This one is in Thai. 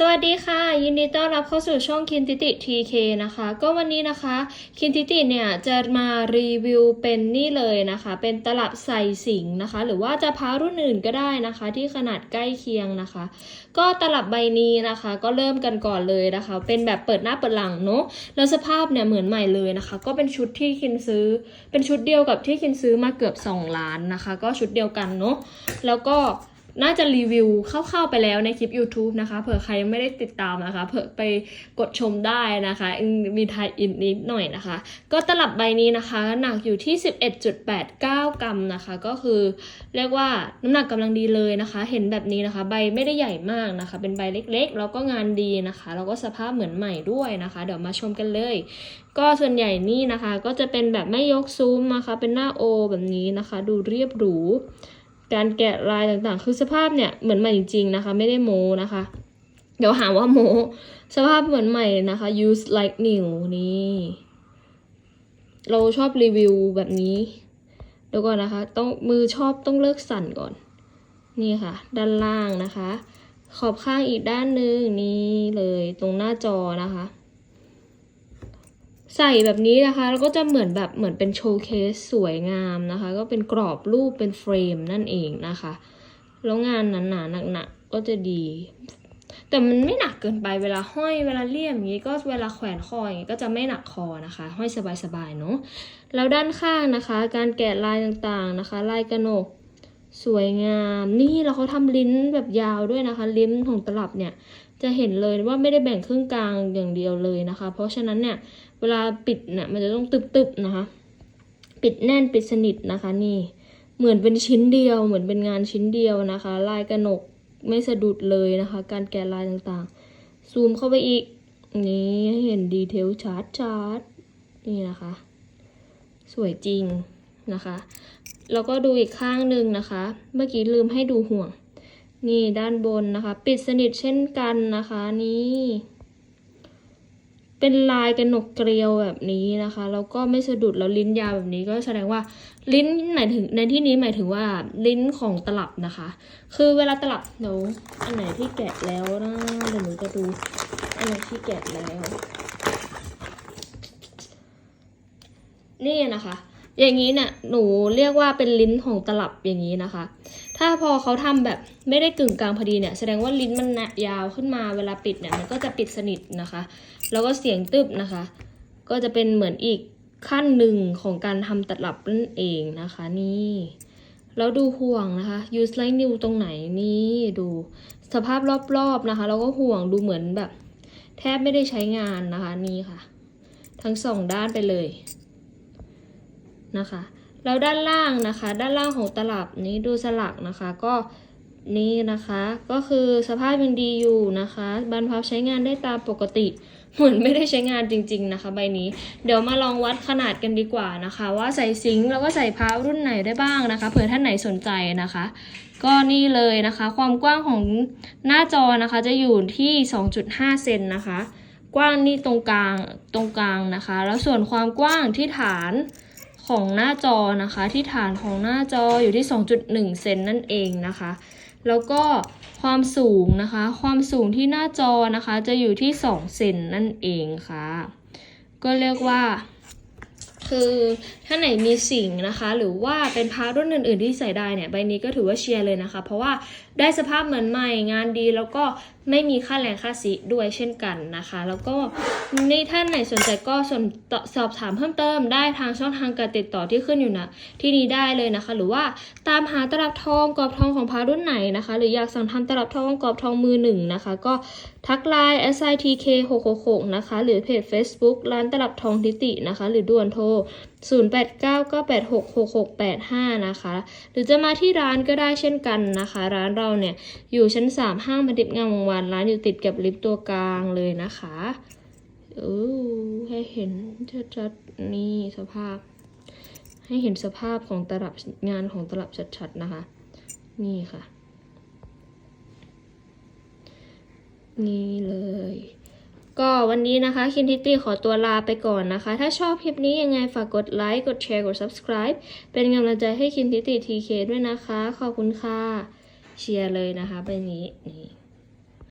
สวัสดีค่ะ ยินดีต้อนรับเข้าสู่ช่องคินติติ TK นะคะ ก็วันนี้นะคะ คินติติเนี่ยจะมารีวิวเป็นนี่เลยนะคะ เป็นตลับใส่สิงนะคะ หรือว่าจะพารุ่นอื่นก็ได้นะคะ ที่ขนาดใกล้เคียงนะคะ ก็ตลับใบนี้นะคะ ก็เริ่มกันก่อนเลยนะคะ เป็นแบบเปิดหน้าเปิดหลังเนาะแล้วสภาพเนี่ยเหมือนใหม่เลยนะคะ ก็เป็นชุดที่คินซื้อ เป็นชุดเดียวกับที่คินซื้อมาเกือบ 2 ล้านนะคะ ก็ชุดเดียวกันเนาะแล้วก็ น่าจะรีวิวคร่าวๆไปแล้วในคลิป YouTube นะคะเผื่อใครไม่ได้ติดตามนะคะเผื่อไปกดชมได้นะคะมมีไทยอินนิดหน่อยนะคะ ก็ตลับใบนี้นะคะหนักอยู่ที่ 11.89 กรัมนะคะ ก็คือเรียกว่าน้ำหนักกำลังดีเลยนะคะ เห็นแบบนี้นะคะ ใบไม่ได้ใหญ่มากนะคะ เป็นใบเล็กๆ แล้วก็งานดีนะคะ แล้วก็สภาพเหมือนใหม่ด้วยนะคะ เดี๋ยวมาชมกันเลย ก็ส่วนใหญ่นี่นะคะ ก็จะเป็นแบบไม่ยกซูมนะคะ เป็นหน้าโอแบบนี้นะคะ ดูเรียบหรู การแกะลายต่างๆ คือสภาพเนี่ยเหมือนใหม่จริงๆนะคะ ไม่ได้โมนะคะ เดี๋ยวหาว่าโมสภาพเหมือนใหม่นะคะ use like new นี่ เราชอบรีวิวแบบนี้เดี๋ยวก่อนนะคะ ต้องมือชอบต้องเลิกสั่นก่อน นี่ค่ะ ด้านล่างนะคะ ขอบข้างอีกด้านหนึ่งนี่เลยตรงหน้าจอนะคะ ใส่แบบนี้นะคะ แล้วก็จะเหมือนแบบเหมือนเป็นโชว์เคสสวยงามนะคะ ก็เป็นกรอบรูปเป็นเฟรมนั่นเองนะคะ แล้วงานหนาๆหนักๆก็จะดี แต่มันไม่หนักเกินไปเวลาห้อยเวลาเลี่ยมอย่างนี้ก็เวลาแขวนคออย่างนี้ก็จะไม่หนักคอนะคะ ห้อยสบายๆเนาะแล้วด้านข้างนะคะ การแกะลายต่างๆนะคะ ลายกระหนก สวยงามนี่แล้วเขาทำลิ้นแบบยาวด้วยนะคะ ลิ้นของตลับเนี่ยจะเห็นเลยว่าไม่ได้แบ่งครึ่งกลางอย่างเดียวเลยนะคะ เพราะฉะนั้นเนี่ยเวลาปิดเนี่ยมันจะต้องตึบๆนะคะ ปิดแน่นปิดสนิทนะคะนี่เหมือนเป็นชิ้นเดียว เหมือนเป็นงานชิ้นเดียวนะคะ ลายกระหนกไม่สะดุดเลยนะคะ การแกะลายต่างๆ ซูมเข้าไปอีก นี่เห็นดีเทลชัดชัดนี่นะคะ สวยจริงนะคะ แล้วก็ดูอีกข้างหนึ่งนะคะ เมื่อกี้ลืมให้ดูห่วง นี่ด้านบนนะคะ ปิดสนิทเช่นกันนะคะนี่ เป็นลายกระหนกเกลียวแบบนี้นะคะ แล้วก็ไม่สะดุดแล้วลิ้นยาวแบบนี้ก็แสดงว่าลิ้นหมายถึงในที่นี้หมายถึงว่าลิ้นของตลับนะคะ คือเวลาตลับเดี๋ยวอันไหนที่แกะแล้วนะเดี๋ยวหนูจะดูอันไหนที่แกะแล้วนี่นะคะ อย่างนี้เนี่ยหนูเรียกว่าเป็นลิ้นของตลับอย่างนี้นะคะ ถ้าพอเขาทำแบบไม่ได้กึ่งกลางพอดีเนี่ยแสดงว่าลิ้นมันนะยาวขึ้นมาเวลาปิดเนี่ยมันก็จะปิดสนิทนะคะ แล้วก็เสียงตึบนะคะ ก็จะเป็นเหมือนอีกขั้นหนึ่งของการทำตลับนั่นเองนะคะนี่แล้วดูห่วงนะคะ use like new ตรงไหนนี่ดูสภาพรอบๆนะคะ แล้วก็ห่วงดูเหมือนแบบ แทบไม่ได้ใช้งานนะคะนี่ค่ะ ทั้งสองด้านไปเลย นะคะ แล้วด้านล่างนะคะ ด้านล่างของตลับนี้ดูสลักนะคะก็นี่นะคะก็คือสภาพยังดีอยู่นะคะบรรพับใช้งานได้ตามปกติ เหมือนไม่ได้ใช้งานจริง ๆนะคะ ใบนี้ เดี๋ยวมาลองวัดขนาดกันดีกว่านะคะ ว่าใส่ซิงค์แล้วก็ใส่พระรุ่นไหนได้บ้างนะคะเผื่อท่านไหนสนใจนะคะ ก็นี่เลยนะคะ ความกว้างของหน้าจอนะคะจะอยู่ที่ 2.5 เซนนะคะ กว้างนี่ตรงกลางตรงกลางนะคะ แล้วส่วนความกว้างที่ฐาน ของหน้าจอนะคะ ที่ฐานของหน้าจออยู่ที่ 2.1 เซนนั่นเองนะคะ แล้วก็ความสูงนะคะ ความสูงที่หน้าจอนะคะ จะอยู่ที่ 2 เซนนั่นเองค่ะ ก็เรียกว่า คือถ้าไหนมีสิ่งนะคะ หรือว่าเป็นพาร์ทรุ่นอื่น ๆ ที่ใส่ได้เนี่ยใบนี้ก็ถือว่าเชียร์เลยนะคะ เพราะว่าได้สภาพเหมือนใหม่งานดีแล้วก็ ไม่มีค่าแรงค่าสีด้วยเช่นกันนะคะ แล้วก็นี่ท่านไหนสนใจก็สนสอบถามเพิ่มเติมได้ทางช่องทางการติดต่อที่ขึ้นอยู่นะที่นี้ได้เลยนะคะ หรือว่าตามหาตลับทองกรอบทองของพารุ่นไหนนะคะ หรืออยากสั่งทำตลับทองกรอบทองมือหนึ่งนะคะ ก็ทักไลน์ sitk 666นะคะ หรือเพจ Facebook ร้านตลับทองทิตินะคะ หรือด่วนโทร0899866685 นะคะ หรือจะมาที่ร้านก็ได้เช่นกันนะคะ ร้านเราเนี่ย อยู่ชั้น 3 ห้างบัณฑิตงามวงวานร้านอยู่ติดกับลิฟต์ตัวกลางเลยนะคะเออให้เห็นชัดๆนี่สภาพ ให้เห็นสภาพของตลับงานของตลับชัดๆนะคะ นี่ค่ะ นี่เลย ก็วันนี้นะคะคินทิตี้ขอตัวลาไปก่อนนะคะ ถ้าชอบคลิปนี้ยังไงฝากกดไลค์ กดแชร์ กด subscribe เป็นกำลังใจให้คินทิตี้ทีเคด้วยนะคะ ขอบคุณค่ะ เชียร์เลยนะคะไปนี้นี่